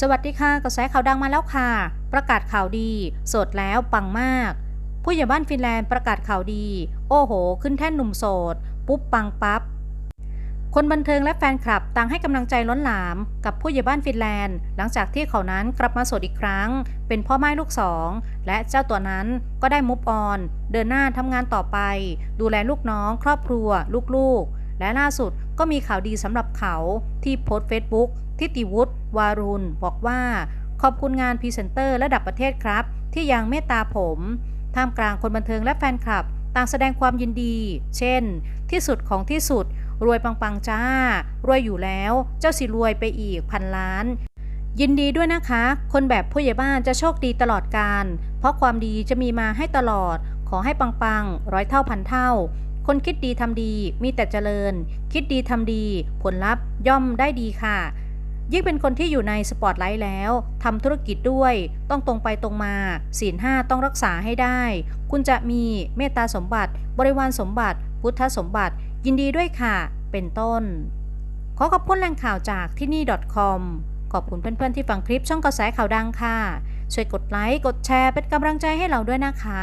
สวัสดีค่ะกระแสข่าวดังมาแล้วค่ะ ประกาศข่าวดีโสดแล้วปังมาก ผู้ใหญ่บ้านฟินแลนด์ประกาศข่าวดี โอ้โห ขึ้นแท่นหนุ่มโสด ปุ๊บปังปั๊บคนบันเทิงและแฟนคลับต่างให้กำลังใจล้นหลาม กับผู้ใหญ่บ้านฟินแลนด์ หลังจากที่เขานั้นกลับมาโสดอีกครั้ง เป็นพ่อไม้ลูกสอง และเจ้าตัวนั้นก็ได้มุฟออน เดินหน้าทำงานต่อไป ดูแลลูกน้อง ครอบครัว ลูกๆ และล่าสุดก็มีข่าวดีสำหรับเขาที่โพสต์เฟซบุ๊ก ทิติวุฒิวารุณ บอกว่า ขอบคุณงานพรีเซนเตอร์ระดับประเทศครับ ที่ยังเมตตาผมท่ามกลางคนบันเทิงและแฟนคลับ ต่างแสดงความยินดี เช่น ที่สุดของที่สุด รวยปังๆจ้า รวยอยู่แล้ว เจ้าสิรวยไปอีกพันล้าน ยินดีด้วยนะคะ คนแบบผู้ใหญ่บ้านจะโชคดีตลอดการ เพราะความดีจะมีมาให้ตลอด ขอให้ปังๆร้อยเท่าพันเท่าคนคิดดีทำดีมีแต่เจริญ คิดดีทำดี ผลลัพธ์ย่อมได้ดีค่ะ ยิ่งเป็นคนที่อยู่ในสปอตไลท์แล้วทำธุรกิจด้วย ต้องตรงไปตรงมาศีลห้าต้องรักษาให้ได้ คุณจะมีเมตตาสมบัติ บริวารสมบัติ พุทธสมบัติ ยินดีด้วยค่ะ เป็นต้น ขอขอบคุณแหล่งข่าวจากที่นี่ .com ขอบคุณเพื่อนๆที่ฟังคลิปช่องกระแสข่าวดังค่ะ ช่วยกดไลค์ กดแชร์เป็นกำลังใจให้เราด้วยนะคะ